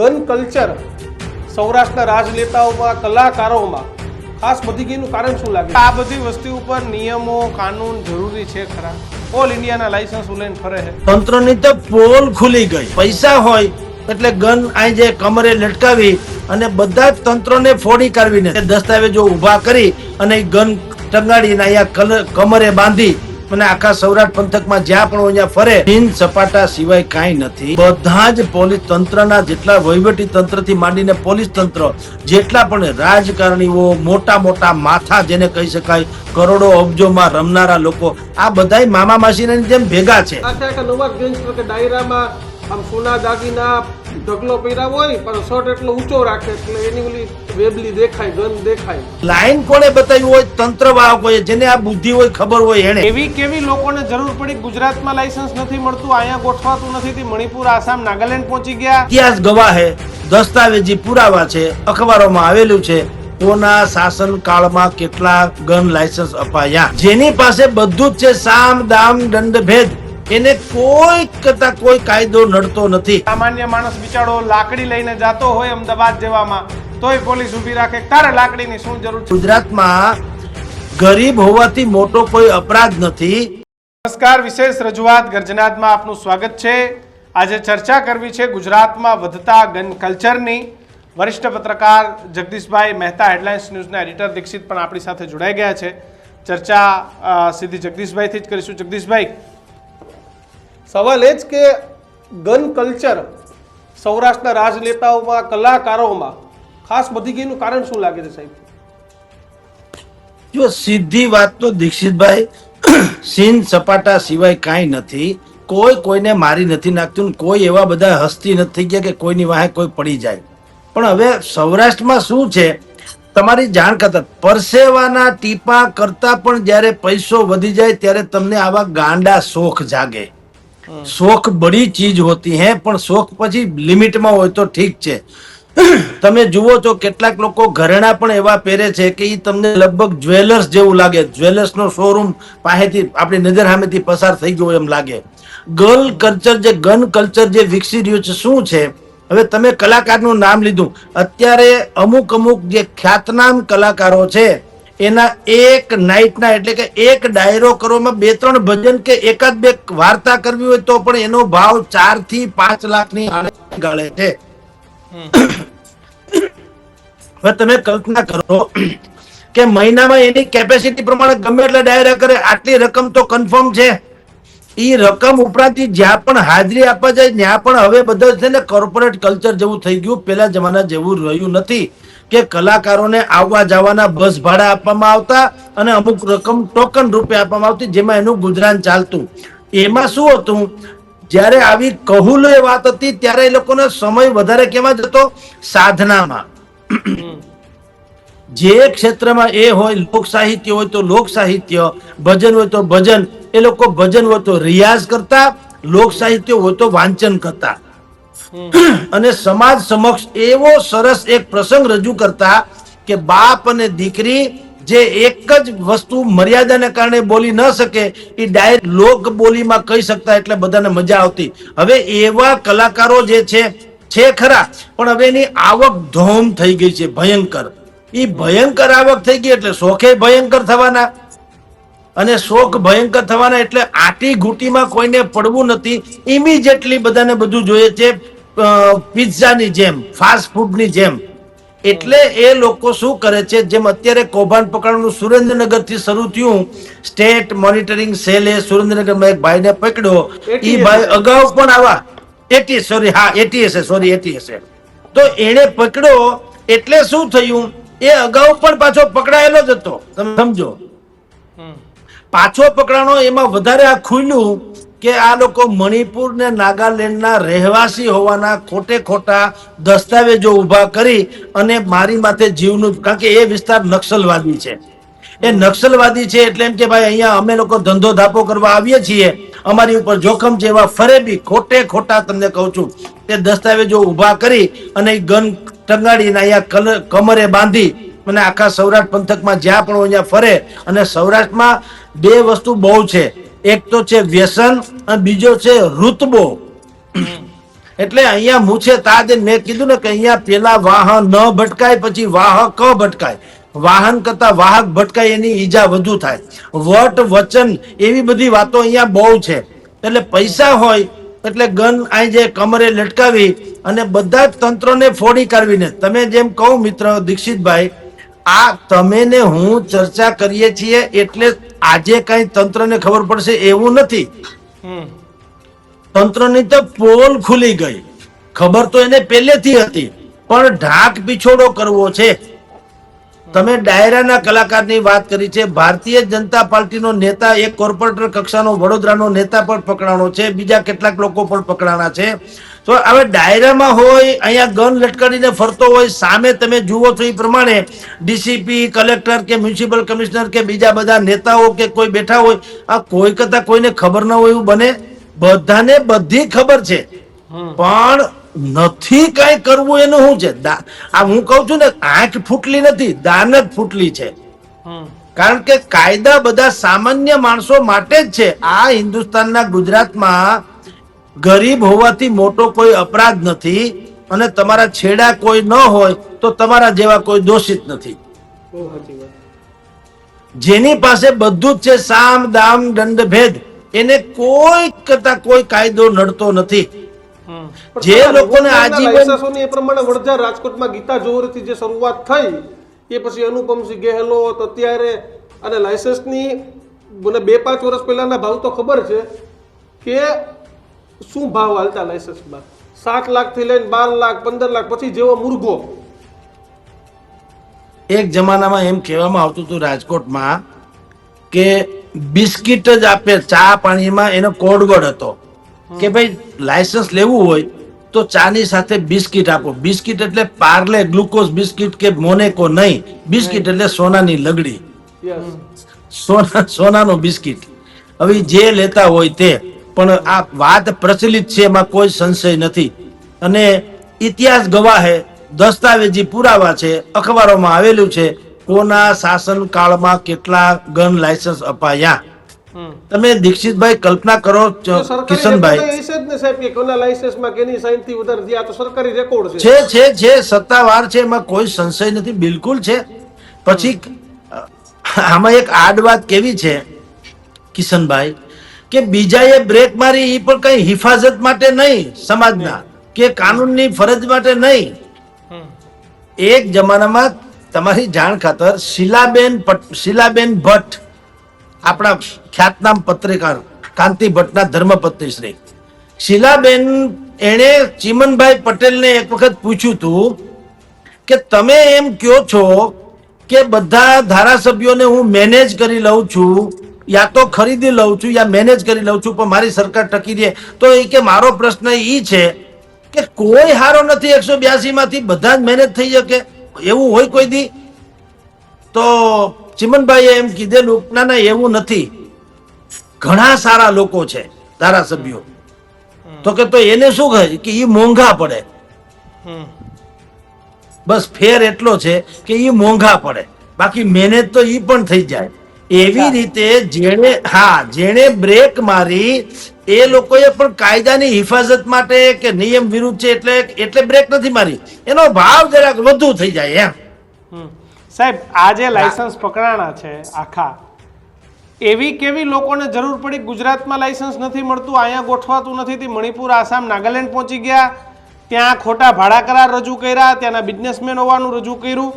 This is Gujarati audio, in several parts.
ગન કલ્ચર સૌરાષ્ટ્રના રાજનેતાઓમાં કલાકારોમાં ખાસ વધી ગઈનું કારણ શું લાગે આ બધી વસ્તુ ઉપર નિયમો કાનૂન જરૂરી છે ખરા. ઓલ ઇન્ડિયાના લાયસન્સ લઈને ફરે છે. તંત્રની તો પોલ ખુલી ગઈ. પૈસા હોય એટલે ગન આઈ જે કમરે લટકાવી અને બધા જ તંત્રોને ફોડી કાઢવીને દસ્તાવેજો ઊભા કરી અને ગન ટંગાડીને અહીંયા કમરે બાંધી અને આખા સૌરાષ્ટ્ર પંથકમાં જ્યાં પણ અહીંયા ફરે ચીન સપાટા સિવાય કાંઈ નથી. બધા જ પોલીસ તંત્રના જેટલા વહીવટી તંત્રથી માંડીને પોલીસ તંત્ર, જેટલા પણ રાજકારણીઓ, મોટા મોટા માથા જેને કહી શકાય, કરોડો અબજોમાં રમનારા લોકો, આ બધાય મામા માસીની જેમ ભેગા છે. ડાયરામાં આમ સોના દાગીના ઢગલો પહેર્યા હોય પણ શર્ટ એટલો ઊંચો રાખે એટલે એની ઓલી વેબલી દેખાય ગન દેખાય. લાઈન કોને બતાવ્યું હોય તંત્ર વાહકોએ જેને આ બુદ્ધિ હોય ખબર હોય એને. એવી કેવી લોકોને જરૂર પડી ગુજરાતમાં લાયસન્સ નથી મળતું અહીંયા ગોઠવાતું નથી તે મણિપુર આસામ નાગાલેન્ડ પહોંચી ગયા? ઇતિહાસ ગવાહ હે દસ્તાવેજી પુરાવા છે અખબારોમાં આવેલું છે કોના શાસન કાળમાં કેટલા ગન લાયસન્સ અપાયા? જેની પાસે બધું જ છે સામ દામ દંડ ભેદ એને કોઈ કરતા કોઈ કાયદો નડતો નથી. સામાન્ય માણસ બિચારો લાકડી લઈને જતો હોય અમદાવાદ જેવામાં તોય પોલીસ ઊભી રાખે. તારે લાકડીની શું જરૂર છે? ગુજરાતમાં ગરીબ હોવાથી મોટો કોઈ અપરાધ નથી. નમસ્કાર વિશેષ રજૂઆત ગર્જનાદમાં આપનું સ્વાગત છે. આજે ચર્ચા કરવી છે ગુજરાતમાં વધતા ગન કલ્ચરની. વરિષ્ઠ પત્રકાર જગદીશભાઈ મહેતા હેડલાઇન્સ ન્યૂઝના એડિટર દીક્ષિત પણ આપણી સાથે જોડાઈ ગયા છે. ચર્ચા સીધી જગદીશભાઈથી જ કરીશું. જગદીશભાઈ સવાલ એ જ કે ગન કલ્ચર સૌરાષ્ટ્રના રાજનેતાઓમાં, કલાકારોમાં ખાસ વધી ગઈનું કારણ શું લાગે છે સાહેબ? જો સીધી વાત તો દીક્ષિતભાઈ, સીન સપાટા સિવાય કાંઈ નથી. કોઈ કોઈને મારી નથી નાખતું કોઈ એવા બધા હસ્તી નથી ગયા કે કોઈની વાહે કોઈ પડી જાય. પણ હવે સૌરાષ્ટ્રમાં શું છે? તમારી જાણ કરતા પરસેવાના ટીપા કરતા પણ જ્યારે પૈસો વધી જાય ત્યારે તમને આવા ગાંડા શોખ જાગે. શોખ બડી ચીજ હોતી હે, પણ શોખ પછી લિમિટમાં હોય તો ઠીક છે. તમે જુઓ છો, કેટલાક લોકો ઘરેણા પણ એવા પહેરે છે કે એ તમને લગભગ જ્વેલર્સ જેવું લાગે. જ્વેલર્સ નો શોરૂમ પાસેથી આપણી નજર સામેથી પસાર થઈ ગયો એમ લાગે. ગર્લ કલ્ચર જે ગન કલ્ચર જે વિકસી રહ્યું છે, શું છે? હવે તમે કલાકારનું નામ લીધું. અત્યારે અમુક અમુક જે ખ્યાતનામ કલાકારો છે એના એક નાઇટના એટલે કે એક ડાયરો કરવામાં બે ત્રણ ભજન કે એકાદ બે વાર્તા કરવી હોય તો પણ એનો ભાવ ચારથી પાંચ લાખની ગાળે છે. હવે તમે કલ્પના કરો કે મહિનામાં એની કેપેસિટી પ્રમાણે ગમે એટલે ડાયરા કરે, આટલી રકમ તો કન્ફર્મ છે. એ રકમ ઉપરાંત જ્યાં પણ હાજરી આપવા જાય, ત્યાં પણ હવે બધા છે ને કોર્પોરેટ કલ્ચર જેવું થઈ ગયું. પેલા જમાના જેવું રહ્યું નથી. કે કલાકારોને આવવા જવાના બસ ભાડા આપવામાં આવતા અને અમુક રકમ ટોકન રૂપે આપવામાં આવતી જેમાં એનું ગુજરાન ચાલતું. એમાં શું હતું? જ્યારે આવી કહુલો વાત હતી ત્યારે એ લોકોનો સમય વધારે કેમાં જતો? સાધનામાં. જે ક્ષેત્રમાં એ હોય લોક સાહિત્ય હોય તો લોક સાહિત્ય ભજન હોય તો ભજન એ લોકો ભજન હોય તો રિયાઝ કરતા લોક સાહિત્ય હોય તો વાંચન કરતા. અને સમાજ સમક્ષ એવો સરસ એક પ્રસંગ રજૂ કરતા કે બાપ અને દીકરી જે એક જ વસ્તુ મર્યાદાને કારણે બોલી ન શકે, એ ડાયરેક્ટ લોક બોલીમાં કહી શકતા એટલે બધાને મજા આવતી. હવે એવા કલાકારો જે છે છે ખરા, પણ હવે એની આવક ધોમ થઈ ગઈ છે, ભયંકર. એ ભયંકર આવક થઈ ગઈ એટલે શોખે ભયંકર થવાના. અને શોખ ભયંકર થવાના એટલે આટી ઘૂંટીમાં કોઈને પડવું નથી. ઇમિડિયેટલી બધાને બધું જોઈએ છે પિઝાની જેમ ફાસ્ટ ફૂડની જેમ. એટલે એ લોકો શું કરે છે જેમ અત્યારે કૌભાંડ પકડવાનું સુરેન્દ્રનગરથી શરૂ થયું સ્ટેટ મોનિટરિંગ સેલે સુરેન્દ્રનગરમાં એક ભાઈને પકડ્યો. એ ભાઈ અગાઉ પણ આવા એટી સોરી હા એટી હશે સોરી એટી હશે તો એણે પકડ્યો એટલે શું થયું? એ અગાઉ પણ પાછો પકડાયેલો જ હતો. તમે સમજો. પાછો પકડાણો એમાં વધારે આ ખુલ્યું કે આ લોકો મણિપુર ને નાગાલેન્ડના રહેવાસી હોવાના ખોટે ખોટા દસ્તાવેજો ઊભા કરી અને મારી માથે જીવનું કારણ કે એ વિસ્તાર નક્સલવાદી છે. એ નક્સલવાદી છે એટલે એમ કે ભાઈ અહીંયા અમે લોકો ધંધો ધાપો કરવા આવીએ છીએ. અમારી ઉપર જોખમ છે એવા ફરેબી ખોટે ખોટા તમને કહું છું. તે દસ્તાવેજો ઊભા કરી અને ગન ટંગાડીને અહીંયા કમરે બાંધી અને આખા સૌરાષ્ટ્ર પંથકમાં જ્યાં પણ અહીંયા ફરે અને સૌરાષ્ટ્રમાં બે વસ્તુ બહુ છે. એક તો છે વ્યસન અને બીજો છે ઋતબો. એટલે અહીંયા મૂછે તાજ મેં કીધું ને કે અહીંયા પેલા વાહન ન ભટકાય, પછી વાહક ભટકાય. વાહન કરતા વાહક ભટકાય એની ઈજા વધુ થાય. વટ, વચન એવી બધી વાતો અહીંયા બહુ છે. એટલે પૈસા હોય, એટલે ગન અહીં જે કમરે લટકાવી અને બધા જ તંત્રોને ફોડી કાઢવીને. તમે જેમ કહું મિત્ર દીક્ષિતભાઈ આ તમે ને હું ચર્ચા કરીએ છીએ એટલે આજે કઈ તંત્રને ખબર પડશે એવું નથી. હમ. તંત્રની તો પોલ ખુલી ગઈ. ખબર તો એને પહેલેથી હતી પણ ઢાક પીછોડો કરવો છે. તમે ડાયરાના કલાકારની વાત કરી છે. ભારતીય જનતા પાર્ટીનો નેતા એક કોર્પોરેટર કક્ષાનો વડોદરાનો નેતા પણ પકડાણો છે. બીજા કેટલાક લોકો પણ પકડાણા છે. તો હવે ડાયરામાં હોય અહીંયા ગન લટકાડીને ફરતો હોય સામે તમે જુઓ છો એ પ્રમાણે ડીસીપી કલેક્ટર કે મ્યુનિસિપલ કમિશનર કે બીજા બધા નેતાઓ કે કોઈ બેઠા હોય આ કોઈ કરતા કોઈને ખબર ન હોય એવું બને. બધાને બધી ખબર છે. પણ નથી કઈ કરવું એનું શું છે? આ હું કઉ છું ને આંખ ફૂટલી નથી દાન જ ફૂટલી છે. કારણ કે કાયદા બધા સામાન્ય માણસો માટે જ છે. આ હિન્દુસ્તાનના ગુજરાતમાં ગરીબ હોવાથી મોટો કોઈ અપરાધ નથી અને તમારા છેડા કોઈ ન હોય તો તમારા જેવા કોઈ દોષિત નથી. જેની પાસે બધું જ છે સામ દામ દંડ ભેદ એને કોઈ કરતા કોઈ કાયદો નડતો નથી. જે લોકોને આજીવન એ પ્રમાણે વડજા રાજકોટમાં ગીતા જોહરથી જે શરૂઆત થઈ એ પછી અનુપમસિંહ ગેહલોત અત્યારે અને લાયસન્સની મને બે પાંચ વર્ષ પહેલાના ભાવ તો ખબર છે કે શું ભાવ હાલતા લાયસન્સમાં? સાત લાખથી લઈને બાર લાખ પંદર લાખ પછી જેવો મુર્ગો. એક જમાનામાં એમ કહેવામાં આવતું હતું રાજકોટમાં કે બિસ્કિટ જ આપે ચા પાણીમાં એનો કોડવર્ડ હતો. કે ભાઈ લાયસન્સ લેવું હોય તો ચાની સાથે બિસ્કિટ આપો. બિસ્કિટ એટલે પાર્લે ગ્લુકોઝ બિસ્કિટ કે મોનેકો નહીં. બિસ્કિટ એટલે સોનાની લગડી. સોના સોનાનું બિસ્કિટ. હવે જે લેતા હોય તે. પણ આ વાત પ્રચલિત છે એમાં કોઈ સંશય નથી. અને ઇતિહાસ ગવાહે દસ્તાવેજી પુરાવા છે અખબારોમાં આવેલું છે કોના શાસન કાળમાં કેટલા ગન લાયસન્સ અપાયા. તમે દીક્ષિતભાઈ કલ્પના કરો કિશનભાઈ. છે જ ને સાહેબ કે કોના લાયસન્સમાં કેની સાઇનથી વધારે થયા તો સરકારી રેકોર્ડ છે. છે છે છે સત્તાવાર છે એમાં કોઈ સંશય નથી બિલકુલ છે. પછી આમાં એક આડ વાત કેવી છે કિશનભાઈ કે બીજાએ બ્રેક મારી એ પણ કઈ હિફાજત માટે નહીં સમાજના કે કાનૂનની ફરજ માટે નહીં. એક જમાનામાં તમારી જાણ ખાતર શીલાબેન શિલાબેન શીલાબેન ભટ્ટ આપણા ખ્યાતનામ પત્રકાર કાંતિ ભટ્ટના ધર્મપત્ની શ્રી. શીલાબેન એણે ચીમનભાઈ પટેલને એક વખત પૂછ્યું હતું કે તમે એમ કહો છો કે બધા ધારાસભ્યોને હું મેનેજ કરી લઉં છું, યા તો ખરીદી લઉં છું, યા મેનેજ કરી લઉં છું, પણ મારી સરકાર ટકી રહે. તો એ કે મારો પ્રશ્ન એ છે કે કોઈ હારો નથી એકસો બ્યાસી માંથી બધા જ મેનેજ થઈ શકે? એવું હોય કોઈ દી? તો ચિમનભાઈએ એમ કીધેલું ના ના એવું નથી. ઘણા સારા લોકો છે ધારાસભ્યો. તો કે તો એને શું કહે કે એ મોંઘા પડે. બસ ફેર એટલો છે કે એ મોંઘા પડે. બાકી મહેનત તો એ પણ થઈ જાય. એવી રીતે જેણે હા જેણે બ્રેક મારી એ લોકોએ પણ કાયદાની હિફાજત માટે કે નિયમ વિરુદ્ધ છે એટલે એટલે બ્રેક નથી મારી. એનો ભાવ જરાક વધુ થઈ જાય એમ. હમ. સાહેબ આ જે લાયસન્સ પકડાણા છે આખા. એવી કેવી લોકોને જરૂર પડી? ગુજરાતમાં લાયસન્સ નથી મળતું અહીંયા ગોઠવાતું નથી. તે મણિપુર આસામ નાગાલેન્ડ પહોંચી ગયા. ત્યાં ખોટા ભાડા કરાર રજૂ કર્યા ત્યાંના બિઝનેસમેન હોવાનું રજૂ કર્યું.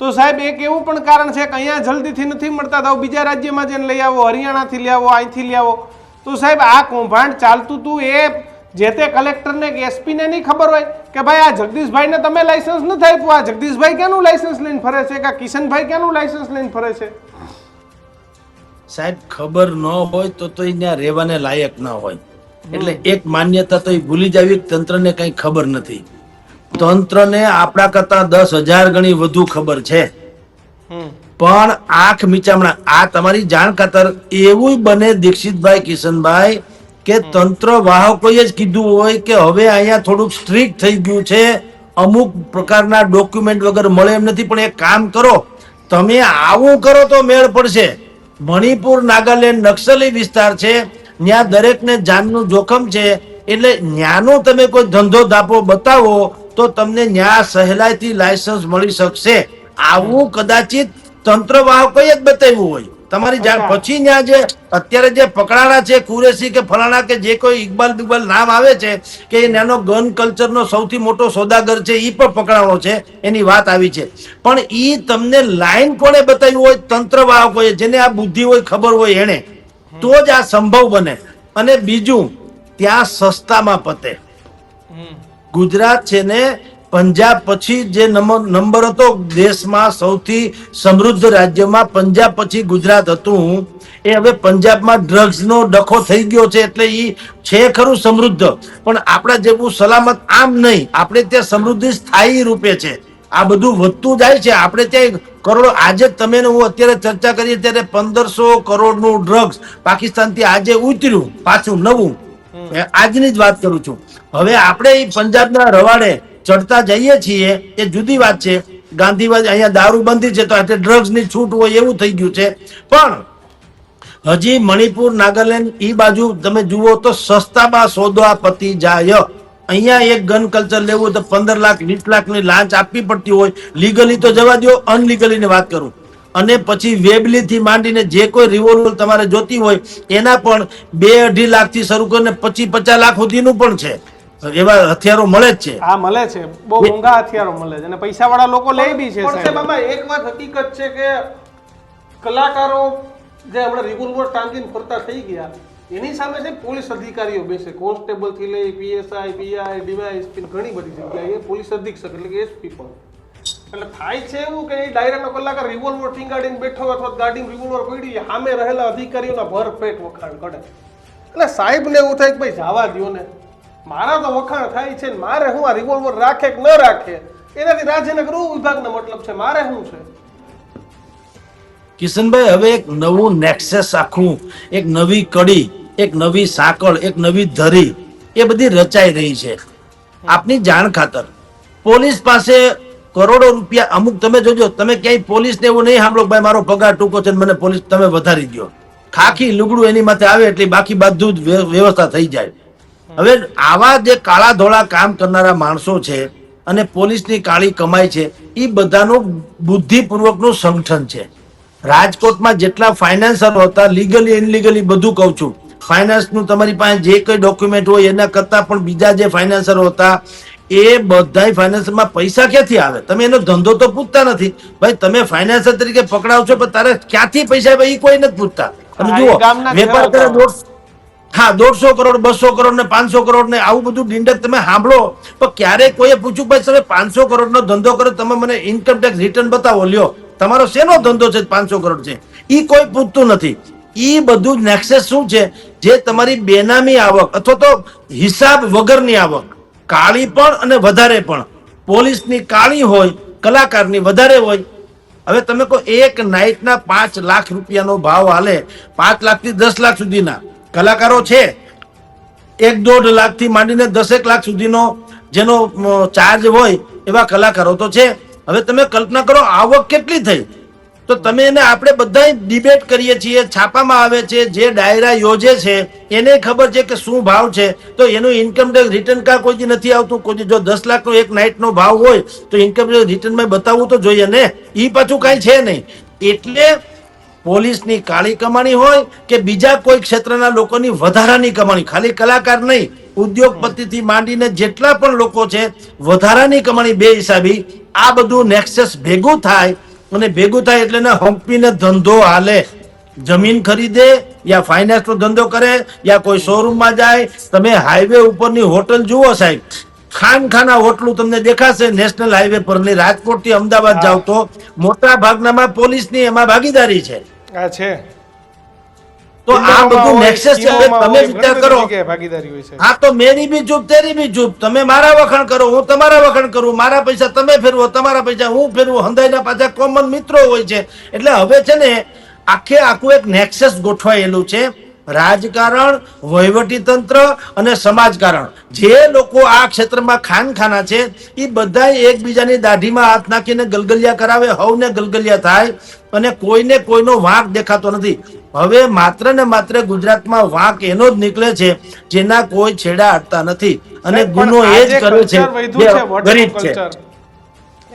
તો સાહેબ એક એવું પણ કારણ છે કે અહીંયા જલ્દીથી નથી મળતા. તો બીજા રાજ્યમાં જઈને લઈ આવો હરિયાણાથી લઈ આવો અહીંથી લઈ આવો. તો સાહેબ આ કૌભાંડ ચાલતું હતું એ જે તે કલેક્ટરને કે એસપીને નહીં ખબર હોય કે ભાઈ આ જગદીશભાઈને તમે લાઇસન્સ નથી આપ્યું. આ જગદીશભાઈ ક્યાંનું લાઇસન્સ લઈને ફરે છે? કે કિશનભાઈ ક્યાંનું લાઇસન્સ લઈને ફરે છે? સાહેબ ખબર ન હોય તો તો ત્યાં રહેવાને લાયક ન હોય. એટલે એક માન્યતા તો ભૂલી જાવી તંત્રને કઈ ખબર નથી. તંત્રને આપણા કરતા દસ હજાર ગણી વધુ ખબર છે. પણ આંખ મીચામણા. આ તમારી જાણ ખાતર એવું બને દીક્ષિતભાઈ કિશનભાઈ કે તંત્ર વાહકોએ જ કીધું હોય કે હવે અહીંયા થોડુંક સ્ટ્રિક્ટ થઈ ગયું છે. અમુક પ્રકારના ડોક્યુમેન્ટ વગર મળે એમ નથી પણ એક કામ કરો. તમે આવું કરો તો મેળ પડશે. મણિપુર નાગાલેન્ડ નક્સલી વિસ્તાર છે. ત્યાં દરેકને જાનનું જોખમ છે. એટલે ન્યાનો તમે કોઈ ધંધો ધાપો બતાવો તો તમને ન્યા સહેલાઈથી લાયસન્સ મળી શકશે. આવું કદાચિત તંત્ર વાહકોએ જ બતાવ્યું હોય. તમારી જાણ પછી ત્યાં જે અત્યારે જે પકડાણા છે કુરેશી કે ફલાણા કે જે કોઈ ઇકબાલ બિકબાલ નામ આવે છે કે એ નાનો ગન કલ્ચરનો સૌથી મોટો સોદાગર છે એ પણ પકડાણો છે એની વાત આવી છે. પણ એ તમને લાઈન કોને બતાવ્યું હોય તંત્ર વાહકોએ જેને આ બુદ્ધિ હોય ખબર હોય એને તો જ આ સંભવ બને. અને બીજું ત્યાં સસ્તામાં પતે. ગુજરાત છે ને પંજાબ પછી જે નંબર હતો દેશમાં સૌથી સમૃદ્ધ રાજ્યમાં પંજાબ પછી ગુજરાત હતું. એ હવે પંજાબમાં ડ્રગ્સનો ડખો થઈ ગયો છે એટલે એ છે ખરું સમૃદ્ધ. પણ આપણા જેવું સલામત આમ નહીં. આપણે ત્યાં સમૃદ્ધિ સ્થાયી રૂપે છે. આ બધું વધતું જાય છે. આપણે ત્યાં કરોડો આજે તમે હું અત્યારે ચર્ચા કરીએ ત્યારે પંદરસો કરોડનું ડ્રગ્સ પાકિસ્તાનથી આજે ઉતર્યું પાછું નવું. આજની જ વાત કરું છું. હવે આપણે પંજાબના રવાડે ચડતા જઈએ છીએ, એ જુદી વાત છે. ગાંધીવાદ અહીંયા દારૂબંધી છે, તો આટલે ડ્રગ્સની છૂટ હોય એવું થઈ ગયું છે. પણ હજી મણિપુર, નાગાલેન્ડ એ બાજુ તમે જુઓ તો સસ્તામાં સોદા પતી જાય. અહીંયા એક ગન કલ્ચર લેવું તો પંદર લાખ, વીસ લાખની લાંચ આપવી પડતી હોય. લીગલી તો જવા દો અનલીગલી ની વાત કરું. અને પછી વેબલી થી માંડીને જે કોઈ રિવોલ્વર તમારે જોતી હોય, એના પણ બે અઢી લાખથી શરૂ કરીને પચીસ પચાસ લાખ સુધીનું પણ છે. એવા હથિયારો મળે જ છે. હા મળે છે. બહુ મોંઘા હથિયારો મળે છે. અને પૈસા વાળા લોકો લે બી છે પણ સાહેબ આમાં એક વાત હકીકત છે કે કલાકારો જે હમણાં રિવોલ્વર ટાંગીને ફરતા થઈ ગયા એની સામે છે પોલીસ અધિકારીઓ બેસે. કોન્સ્ટેબલથી લઈ પીએસઆઈ પીઆઈ ડીવાયએસપી ઘણી બધી જગ્યાએ પોલીસ અધિક્ષક એટલે કે એસપી પણ. એટલે થાય છે એવું કે એ ડાયરાનો કલાકાર રિવોલ્વર ટીંગાડીને બેઠો અથવા ગાડીમાં રિવોલ્વર પડી સામે રહેલા અધિકારીઓના ભરપેટ વખાણ કરે. એટલે સાહેબને એવું થાય કે ભાઈ જવા દ્યો ને મારા તો વખાણ થાય છે મારે હું આ રિવોલ્વર રાખે કે ન રાખે? એનાથી રાજ્યના ગૃહ વિભાગનો મતલબ છે, મારે શું છે? કિશનભાઈ, હવે એક નવું નેક્સેસ આખું, એક નવી કડી, એક નવી સાંકળ, એક નવી ધરી, એ બધી રચાઈ રહી છે. આપની જાણ ખાતર. પોલીસ પાસે કરોડો રૂપિયા, અમુક તમે જોજો, તમે ક્યાંય પોલીસ ને એવું નહીં સાંભળો ભાઈ મારો પગાર ટૂંકો છે મને પોલીસ, તમે વધારી દો ખાખી લુગડું એની માથે આવે એટલે બાકી બધું જ વ્યવસ્થા થઈ જાય. હવે આવા જે કાળા ધોળા કામ કરનારા માણસો છે અને પોલીસની કાળી કમાઈ છે એ બધાનું બુદ્ધિપૂર્વકનું સંગઠન છે. રાજકોટમાં જેટલા ફાઇનાન્સર હતા લીગલી ઇનલીગલી બધું કહું છું. ફાઇનાન્સનું તમારી પાસે જે કંઈ ડોક્યુમેન્ટ હોય એના કરતા પણ બીજા જે ફાઇનાન્સર હતા એ બધા ફાઇનાન્સમાં પૈસા ક્યાંથી આવે? તમે એનો ધંધો તો પૂછતા નથી. ભાઈ તમે ફાઇનાન્સર તરીકે પકડાવ છો પણ તારે ક્યાંથી પૈસા આવે એ કોઈ નથી પૂછતા. તમે જુઓ વેપાર કરે હા, દોઢસો કરોડ, બસો કરોડ ને પાંચસો કરોડ ને આવું બધું ડિંડક તમે સાંભળો. પણ ક્યારેય કોઈએ પૂછ્યું, ભાઈ તમે પાંચસો કરોડ નો ધંધો કરો, તમે મને ઇન્કમ ટેક્સ રિટર્ન બતાવો, લ્યો. તમારો શેનો ધંધો છે, પાંચસો કરોડ છે? એ કોઈ પૂછતું નથી. એ બધું નેક્સેસ શું છે? જે તમારી બેનામી આવક અથવા તો હિસાબ વગરની આવક, કાળી પણ અને વધારે પણ. પોલીસની કાળી હોય, કલાકારની વધારે હોય. હવે તમે કહો એક નાઇટના પાંચ લાખ રૂપિયાનો ભાવ હાલે, પાંચ લાખથી દસ લાખ સુધીના. કલાકારો છે, એક દોઢ લાખથી માંડીને દસેક લાખ સુધીનો જેનો ચાર્જ હોય એવા કલાકારો તો છે. હવે તમે કલ્પના કરો, આવક કેટલી થઈ? તો તમે એને આપણે બધા ડિબેટ કરીએ છીએ, છાપામાં આવે છે, જે ડાયરા યોજે છે, એને ખબર છે કે શું ભાવ છે? તો એનું ઇન્કમ ટેક્સ રિટર્ન કા કોઈ નથી આવતું? કોઈ જો દસ લાખનો એક નાઇટનો ભાવ હોય, તો ઇન્કમ ટેક્સ રિટર્નમાં બતાવવું તો જોઈએ ને? એ પાછું કાંઈ છે નહીં. એટલે પોલીસની કાળી કમાણી હોય કે બીજા કોઈ ક્ષેત્રના લોકોની વધારાની કમાણી? ખાલી કલાકાર નહીં, ઉદ્યોગપતિથી માંડીને જેટલા પણ લોકો છે, વધારાની કમાણી બે હિસાબી. આ બધું નેક્સસ ભેગું થાય અને ભેગું થાય એટલે ને હંપીને ધંધો હાલે. જમીન ખરીદે યા ફાઇનાન્સનો ધંધો કરે યા કોઈ શોરૂમમાં જાય. તમે હાઈવે ઉપરની હોટલ જુઓ સાહેબ. ખાન ખાના હોટલું તમને દેખાશે. નેશનલ હાઈવે પરની. રાજકોટથી અમદાવાદ જાવ તો મોટા ભાગનામાં પોલીસની એમાં ભાગીદારી છે. આ છે. તો આ બધું નેક્સસ છે હવે તમે વિચાર કરો. ભાગીદારી હોય છે. હા તો મેરી બી ચૂપ તેરી બી ચૂપ તમે મારા વખાણ કરો હું તમારા વખાણ કરું. મારા પૈસા તમે ફેરવો તમારા પૈસા હું ફેરવું. હંધાઈના પાછા કોમન મિત્રો હોય છે. એટલે હવે છે ને આખે આખું એક નેક્સસ ગોઠવાયેલું છે. રાજકારણ વહીવટી તંત્ર અને સમાજકારણ. જે લોકો આ ક્ષેત્રમાં ખાનખાના છે એ બધા એકબીજાની દાઢીમાં હાથ નાખીને ગલગલિયા કરાવે હવને ગલગલિયા થાય અને કોઈને કોઈનો વાંક દેખાતો નથી. હવે માત્ર ને માત્ર ગુજરાતમાં વાંક એનો જ નીકળે છે જેના કોઈ છેડા હટતા નથી. અને ગુનો એ જ કરે છે ગરીબ છે.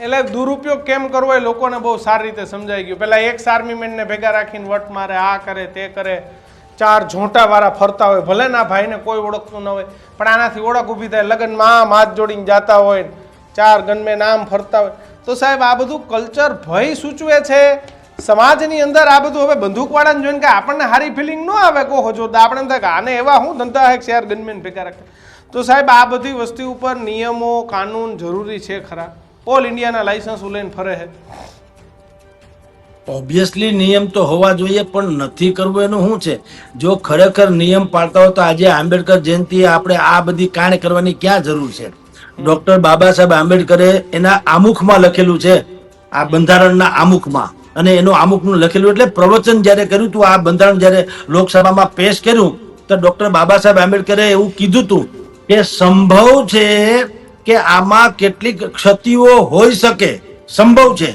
એટલે દુરુપયોગ કેમ કરવો એ લોકોને બહુ સારી રીતે સમજાઈ ગયું. પેલા એક્સ આર્મીમેનને ભેગા રાખીને વટ મારે આ કરે તે કરે. ચાર ઝોંટા વાળા ફરતા હોય, ભલે ના ભાઈને કોઈ ઓળખતું ન હોય, પણ આનાથી ઓળખ ઊભી થાય. લગ્નમાં આમ હાથ જોડીને જાતા હોય, ચાર ગનમેન આમ ફરતા હોય. તો સાહેબ, આ બધું કલ્ચર ભય સૂચવે છે. સમાજની અંદર આ બધું હવે બંદૂકવાળાને જોઈને કે આપણને સારી ફિલિંગ ન આવે કહો જો આપણે થાય કે આને એવા હું ધંધા હે શેર ગનમેન ભેગા રાખે. તો સાહેબ, આ બધી વસ્તુ ઉપર નિયમો, કાનૂન જરૂરી છે ખરા. ઓલ ઇન્ડિયાના લાઇસન્સ ઉલેન ફરે છે. ઓબ્વિયસલી નિયમ તો હોવા જોઈએ, પણ નથી કરવું એનું શું છે? જો ખરેખર નિયમ પાળતા હોય તો આજે આંબેડકર જયંતિ આપણે આ બધી કાંડ કરવાની ક્યાં જરૂર છે? ડોક્ટર બાબા સાહેબ આંબેડકરે એના આમુખમાં લખેલું છે, આ બંધારણના આમુખમાં. અને એનું આમુખનું લખેલું એટલે પ્રવચન જ્યારે કર્યું હતું, આ બંધારણ જ્યારે લોકસભામાં પેશ કર્યું, તો ડોક્ટર બાબા સાહેબ આંબેડકરે એવું કીધું હતું કે સંભવ છે કે આમાં કેટલીક ક્ષતિઓ હોઈ શકે. સંભવ છે.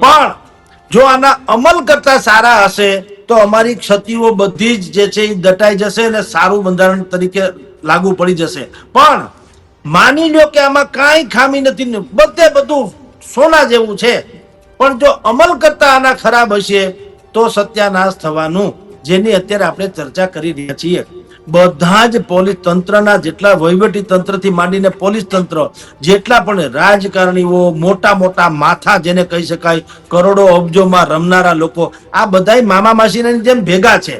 પણ જો આના અમલ કરતા સારા હશે, તો અમારી ક્ષતિઓ બધી જ જે છે એ દટાઈ જશે અને સારું બંધારણ તરીકે લાગુ પડી જશે. પણ માની લો કે આમાં કાંઈ ખામી નથી બધે બધું સોના જેવું છે. પણ જો અમલ કરતા આના ખરાબ હશે, તો સત્યાનાશ થવાનું, જેની અત્યારે આપણે ચર્ચા કરી રહ્યા છીએ. બધા જ પોલીસ તંત્રના જેટલા વહીવટી તંત્રથી માંડીને પોલીસ તંત્ર, જેટલા પણ રાજકારણીઓ મોટા મોટા માથા જેને કહી શકાય, કરોડો અબજોમાં રમનારા લોકો, આ બધા મામા માસીની જેમ ભેગા છે.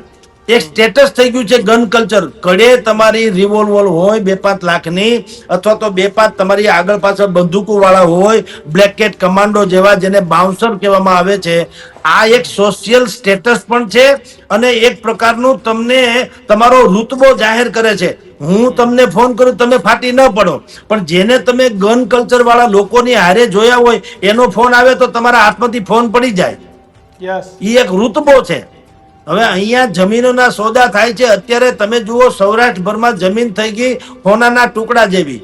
એક સ્ટેટસ થઈ ગયું છે ગન કલ્ચર કડે તમારી રિવોલ્વર હોય બે પાંચ લાખની અથવા તો બે પાંચ તમારી આગળ પાછળ બંદૂકો વાળા હોય બ્લેકેટ કમાન્ડો જેવા જેને બાઉન્સર કહેવામાં આવે છે. આ એક સોશિયલ સ્ટેટસ પણ છે અને એક પ્રકારનું તમને તમારો રૂતબો જાહેર કરે છે. હું તમને ફોન કરું તમે ફાટી ન પડો. પણ જેને તમે ગન કલ્ચર વાળા લોકોની હારે જોયા હોય એનો ફોન આવે તો તમારા હાથમાંથી ફોન પડી જાય. એ એક રૂતબો છે. હવે અહીંયા જમીનોના સોદા થાય છે. અત્યારે તમે જુઓ, સૌરાષ્ટ્રભરમાં જમીન થઈ ગઈ હોનાના ટુકડા જેવી.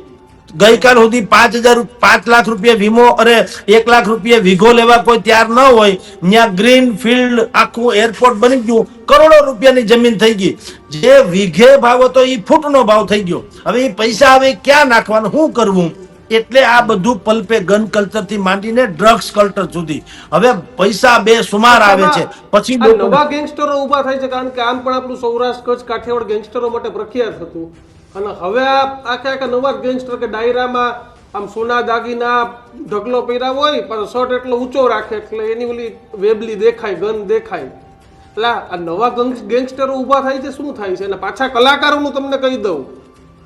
ગઈકાલ સુધી પાંચ હજાર પાંચ લાખ રૂપિયા વીમો અરે એક લાખ રૂપિયા વીઘો લેવા કોઈ તૈયાર ન હોય, ત્યાં ગ્રીન ફિલ્ડ આખું એરપોર્ટ બની ગયું. કરોડો રૂપિયાની જમીન થઈ ગઈ. જે વીઘે ભાવ હતો એ ફૂટનો ભાવ થઈ ગયો. હવે એ પૈસા હવે ક્યાં નાખવાનું? શું કરવું? એટલે આ બધું પલ્પે ગન કલ્ચરથી માંડીને ડ્રગ્સ કલ્ચર સુધી. હવે પૈસા બે સુમાર આવે છે. પછી નવા ગેંગસ્ટરો ઊભા થાય છે કારણ કે આમ પણ આપણું સૌરાષ્ટ્ર કચ્છ કાઠિયાવાડ ગેંગસ્ટરો માટે પ્રખ્યાત હતું. અને હવે આ આખા આખા નવા ગેંગસ્ટર કે ડાયરામાં આમ સોના દાગીના ઢગલો પહેર્યા હોય પણ શર્ટ એટલો ઊંચો રાખે એટલે એની ઓલી વેબલી દેખાય ગન દેખાય. એટલે આ નવા ગંગ- ગેંગસ્ટરો ઊભા થાય છે શું થાય છે? અને પાછા કલાકારોનું તમને કહી દઉં.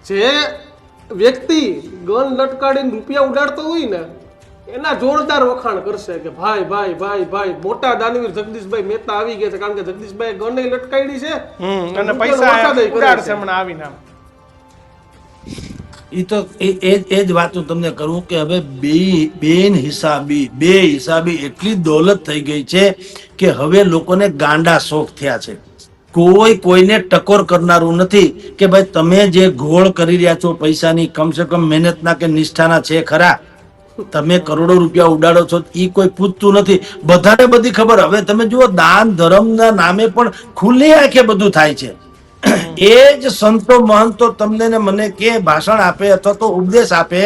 જે વ્યક્તિ ગન લટકાડીને રૂપિયા ઉડાડતો હોય ને એના જોરદાર વખાણ કરશે કે ભાઈ ભાઈ ભાઈ ભાઈ મોટા દાનવીર જગદીશભાઈ મહેતા આવી ગયા છે કારણ કે જગદીશભાઈ ગન લટકાડી છે અને પૈસા ઉડાડશે હમણાં આવીને એ તો એ એ એ જ વાત હું તમને કરું કે હવે બે બેન હિસાબી બે હિસાબી એટલી દોલત થઈ ગઈ છે કે હવે લોકોને ગાંડા શોખ થયા છે. કોઈ કોઈને ટકોર કરનારું નથી કે ભાઈ તમે જે ઘોળ કરી રહ્યા છો પૈસાની, કમસે કમ મહેનતના કે નિષ્ઠાના છે ખરા. તમે કરોડો રૂપિયા ઉડાડો છો એ કોઈ પૂછતું નથી. બધાને બધી ખબર. હવે તમે જુઓ, દાન ધર્મના નામે પણ ખુલ્લી આંખે બધું થાય છે. એ જ સંતો મહંતો તમને ને મને કે, ભાષણ આપે અથવા તો ઉપદેશ આપે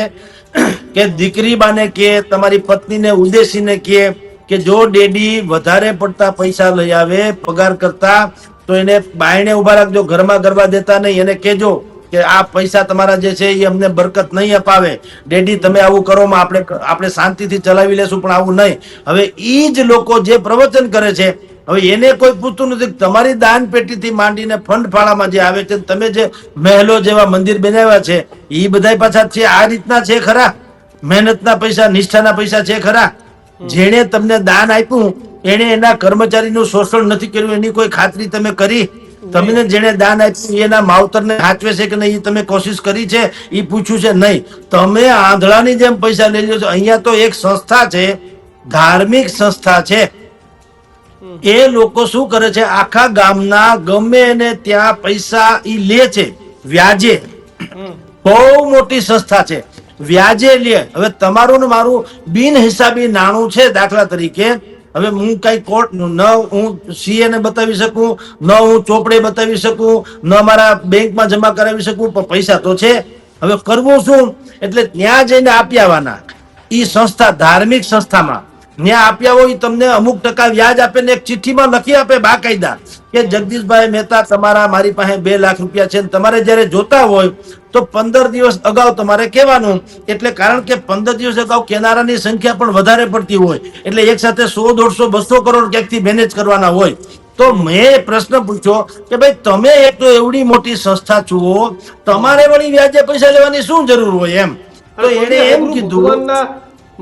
કે દીકરી બાને કે, તમારી પત્નીને ઉદ્દેશીને કે કે જો ડેડી વધારે પડતા પૈસા લઈ આવે, પગાર કરતા તો એને બાયણે ઊભા રાખજો ઘરમાં ગરબા દેતા નહીં. એને કહેજો કે આ પૈસા તમારા જે છે એ અમને બરકત નહીં અપાવે. ડેડી તમે આવું કરો આપણે આપણે શાંતિથી ચલાવી લેશું પણ આવું નહીં. હવે એ જ લોકો જે પ્રવચન કરે છે હવે એને કોઈ પૂછતું નથી કે તમારી દાન પેટીથી માંડીને ફંડ ફાળામાં જે આવે છે તમે જે મહેલો જેવા મંદિર બનાવ્યા છે એ બધા પાછા છે આ રીતના છે ખરા? મહેનતના પૈસા નિષ્ઠાના પૈસા છે ખરા? જેણે તમને દાન આપ્યું એણે એના કર્મચારીનું શોષણ નથી કર્યું એની કોઈ ખાતરી તમે કરી? તમને જેને દાન આપ્યું એના માવતરને સાચવે છે કે નહીં એ તમે કોશિશ કરી છે? એ પૂછ્યું છે નહીં. તમે આંધળાની જેમ પૈસા લઈ લો છો. અહીંયા તો એક સંસ્થા છે ધાર્મિક સંસ્થા છે. એ લોકો શું કરે છે? આખા ગામના ગમે એને ત્યાં પૈસા ઈ લે છે વ્યાજે. બહુ મોટી સંસ્થા છે. વ્યાજે લે. હવે તમારું ને મારું બિન હિસાબી નાણું છે દાખલા તરીકે. હવે હું કઈ કોર્ટ ન હું સીએ ને બતાવી શકું, ન હું ચોપડે બતાવી શકું, ન મારા બેંકમાં જમા કરાવી શકું, પણ પૈસા તો છે. હવે કરવું શું? એટલે ત્યાં જઈને આપી આવવાના એ સંસ્થા ધાર્મિક સંસ્થામાં ત્યાં આપ્યા હોય તમને અમુક ટકા વ્યાજ આપે ને એક ચિઠ્ઠીમાં લખી આપે બાકાયદા કે જગદીશભાઈ મહેતા તમારા મારી પાસે બે લાખ રૂપિયા છે તમારે જ્યારે જોતા હોય તો પંદર દિવસ અગાઉ તમારે કહેવાનું. એટલે કારણ કે પંદર દિવસ અગાઉ કેનારાની સંખ્યા પણ વધારે પડતી હોય. એટલે એક સાથે સો દોઢસો બસો કરોડ ક્યાંકથી મેનેજ કરવાના હોય. તો મેં પ્રશ્ન પૂછ્યો કે ભાઈ તમે એક તો એવડી મોટી સંસ્થા છો તમારે વળી વ્યાજે પૈસા લેવાની શું જરૂર હોય એમ? તો એને એમ કીધું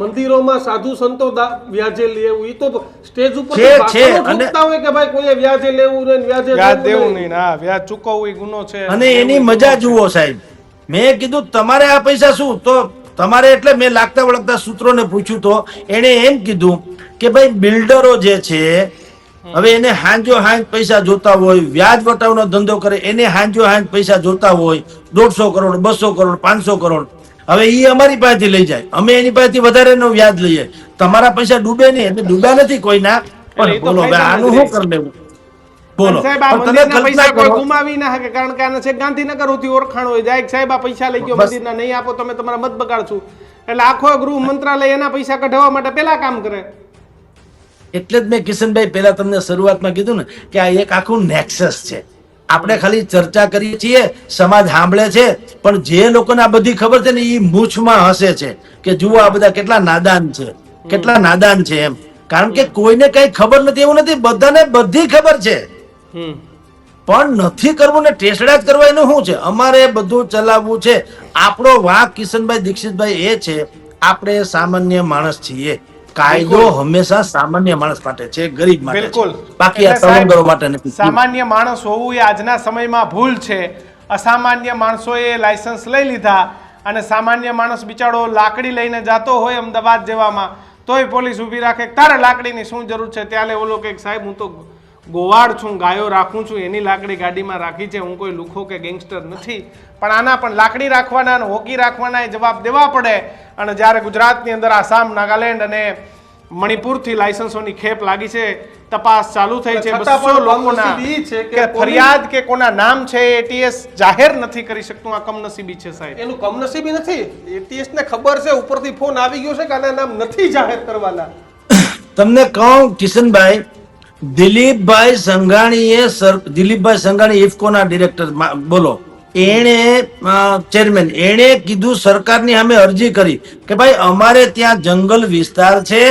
મંદિરોમાં સાધુ સંતો વ્યાજે લેવું એ તો સ્ટેજ ઉપર છે, તો છે, ભાષણો અને- ફૂંકતા હોય કે ભાઈ કોઈએ વ્યાજે લેવું ને વ્યાજે વ્યાજ દેવું નહીં. નહીં ના વ્યાજ ચૂકવવું એ ગુનો છે. અને એની મજા જુઓ સાહેબ. મેં કીધું તમારે આ પૈસા શું? તો તમારે એટલે મેં લાગતા વળગતા સૂત્રોને પૂછ્યું તો એણે એમ કીધું કે ભાઈ બિલ્ડરો જે છે હવે એને હાંજો હાંજ પૈસા જોતા હોય વ્યાજ વટાવનો ધંધો કરે એને હાંજો હાંજ પૈસા જોતા હોય દોઢસો કરોડ બસો કરોડ પાંચસો કરોડ. હવે એ અમારી પાસેથી લઈ જાય. અમે એની પાસેથી વધારેનો વ્યાજ લઈએ. તમારા પૈસા ડૂબે નહીં એટલે ડૂબ્યા નથી કોઈના. પણ બોલો હવે આનું શું કરી લેવું? બોલો સાહેબ આ પણ તમે પૈસા કોઈ ગુમાવી ના શકે કારણ કે આને છે ગાંધીનગર સુધી ઓળખાણ હોય. જાય સાહેબ આ પૈસા લઈ ગયો. મંદિરના નહીં આપો તમે તમારા મત બગાડશું. એટલે આખો ગૃહ મંત્રાલય એના પૈસા કઢાવવા માટે પેલા કામ કરે. એટલે જ મેં કિશનભાઈ પેલા તમને શરૂઆતમાં કીધું ને કે આ એક આખું નેક્સસ છે. આપણે ખાલી ચર્ચા કરીએ છીએ સમાજ સાંભળે છે પણ જે લોકોને આ બધી ખબર છે ને એ મૂછમાં હસે છે કે જુઓ આ બધા કેટલા નાદાન છે કેટલા નાદાન છે એમ. કારણ કે કોઈને કઈ ખબર નથી એવું નથી બધાને બધી ખબર છે. પણ નથી કરવું ને ટેસડા જ કરવા એનું શું છે? અમારે બધું ચલાવવું છે. આપણો વાંક કિશનભાઈ દીક્ષિતભાઈ એ છે આપણે સામાન્ય માણસ છીએ. કાયદો હંમેશા સામાન્ય માણસ માટે છે ગરીબ માટે બિલકુલ. બાકી આ એટલે માટે નથી. સામાન્ય માણસ હોવું એ આજના સમયમાં ભૂલ છે. અસામાન્ય માણસોએ લાયસન્સ લઈ લીધા અને સામાન્ય માણસ બિચારો લાકડી લઈને જતો હોય અમદાવાદ જેવામાં તોય પોલીસ ઊભી રાખે. તારે લાકડીની શું જરૂર છે? ત્યારે ઓલો કે સાહેબ હું તો ગોવાળ છું ગાયો રાખું છું એની લાકડી ગાડીમાં રાખી છે હું કોઈ લુખો કે ગેંગસ્ટર નથી. પણ આના પણ લાકડી રાખવાના અને હોકી રાખવાના એ જવાબ દેવા પડે. અને જ્યારે ગુજરાતની અંદર આસામ નાગાલેન્ડ અને મણિપુરથી લાયસન્સોની ખેપ લાગી છે તપાસ ચાલુ થઈ છે. બસો લોકોના કે ફરિયાદ કે કોના નામ છે એટીએસ જાહેર નથી કરી શકતું આ કમનસીબી છે સાહેબ. એનું કમનસીબી નથી. એટીએસ ને ખબર છે ઉપરથી ફોન આવી ગયો છે કે આના નામ નથી જાહેર કરવાના. તમને કહું કિશનભાઈ દિલીપભાઈ સંઘાણીએ સર દિલીપભાઈ સંઘાણી ઇફકોના ડિરેક્ટર બોલો. એણે ચેરમેન એણે કીધું સરકારની સામે અરજી કરી કે ભાઈ, અમારે ત્યાં જંગલ વિસ્તાર છે.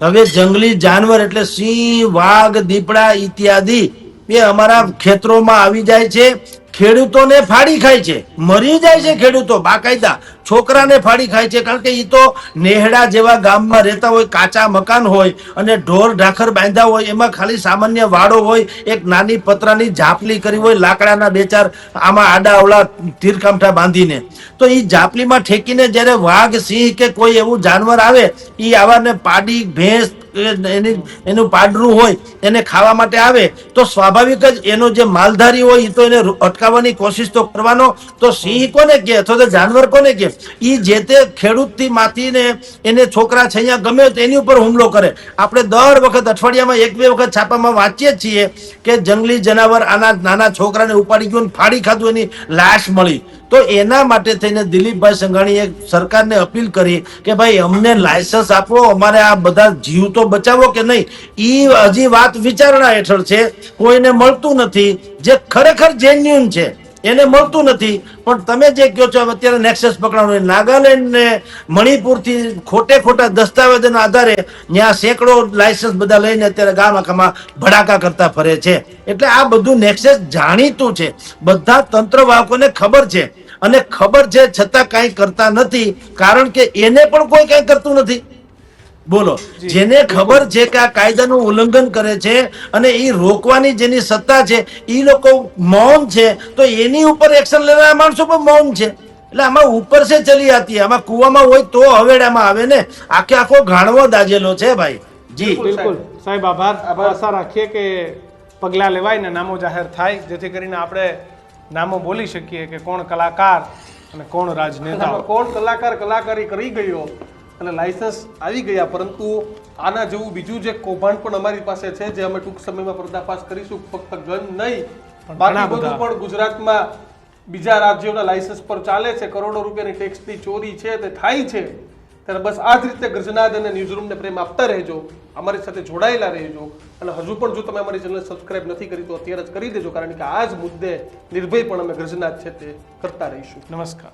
હવે જંગલી જાનવર એટલે સિંહ, વાઘ, દીપડા ઇત્યાદિ એ અમારા ખેતરોમાં આવી જાય છે. ખેડૂતોને ફાડી ખાય છે. મરી જાય છે ખેડૂતો, બાકાયદા. છોકરાને ફાડી ખાય છે. કારણ કે એ તો નેહડા જેવા ગામમાં રહેતા હોય, કાચા મકાન હોય અને ઢોર ઢાખર બાંધ્યા હોય, એમાં ખાલી સામાન્ય વાડો હોય, એક નાની પતરાની ઝાપલી કરી હોય, લાકડાના બે ચાર આમાં આડા અવળા તીરકામઠા બાંધીને. તો એ ઝાપલીમાં ઠેકીને જ્યારે વાઘ, સિંહ કે કોઈ એવું જાનવર આવે એ આવાને પાડી, ભેંસ એની, એનું પાડરું હોય, એને ખાવા માટે આવે, તો સ્વાભાવિક જ એનો જે માલધારી હોય એ તો એને અટકાવવાની કોશિશ તો કરવાનો. તો સિંહ કોને કે અથવા તો જાનવર કોને કે એ જે તે ખેડૂતથી માથીને એને છોકરા છૈયા ગમે તેની ઉપર હુમલો કરે. આપણે દર વખત અઠવાડિયામાં એક બે વખત છાપામાં વાંચીએ છીએ કે જંગલી જનાવર આના નાના છોકરાને ઉપાડી ગયું ફાડી ખાધું, એની લાશ મળી. તો એના માટે થઈને દિલીપભાઈ સંઘાણીએ સરકારને અપીલ કરી કે ભાઈ, અમને લાયસન્સ આપો, અમારે આ બધા જીવ તો બચાવો કે નહીં? ઈ હજી વાત વિચારણા હેઠળ છે, કોઈને મળતું નથી. જે ખરેખર જેન્યુન છે એને મળતું નથી. પણ તમે જે કહો છો અત્યારે નેક્સસ પકડવાનું નાગાલેન્ડ ને મણિપુરથી ખોટે ખોટા દસ્તાવેજોના આધારે ત્યાં સેંકડો લાયસન્સ બધા લઈને અત્યારે ગામ આખામાં ભડાકા કરતા ફરે છે. એટલે આ બધું નેક્સસ જાણીતું છે. બધા તંત્રવાહકોને ખબર છે. અને ખબર છે, છતાં કાંઈ કરતા નથી. કારણ કે એને પણ કોઈ કાંઈ કરતું નથી. બોલો. જેને ખબર છે કે આ કાયદાનું ઉલ્લંઘન કરે છે અને એ રોકવાની જેની સત્તા છે એ લોકો મૌન છે તો એની ઉપર એક્શન લેનારા માણસો પણ મૌન છે. એટલે આમાં ઉપર છે ચલી આતી આમાં કુવામાં હોય તો હવેડામાં આવે ને. આખે આખો ગાણવો દાજેલો છે ભાઈ. જી. બિલકુલ સાહેબ. આભાર. આશા રાખીએ કે પગલાં લેવાય ને નામો જાહેર થાય જેથી કરીને આપણે નામો બોલી શકીએ કે કોણ કલાકાર અને કોણ રાજનેતા કોણ કલાકાર કલાકારી કરી ગયો અને લાયસન્સ આવી ગયા પરંતુ આના જેવું બીજું જે કૌભાંડ પણ અમારી પાસે છે જે અમે ટૂંક સમયમાં પર્દાફાશ કરીશું ફક્ત ગન નહીં બાકી બધું પણ ગુજરાતમાં બીજા રાજ્યોના લાયસન્સ પર ચાલે છે. કરોડો રૂપિયાની ટેક્સની ચોરી છે તે થાય છે. ત્યારે બસ આ જ રીતે ગર્જનાદ અને ન્યૂઝરૂમને પ્રેમ આપતા રહેજો અમારી સાથે જોડાયેલા રહેજો. અને હજુ પણ જો તમે અમારી ચેનલ સબસ્ક્રાઇબ નથી કરી તો અત્યારે જ કરી દેજો કારણ કે આ જ મુદ્દે નિર્ભય પણ અમે ગર્જનાદ છે તે કરતા રહીશું. નમસ્કાર.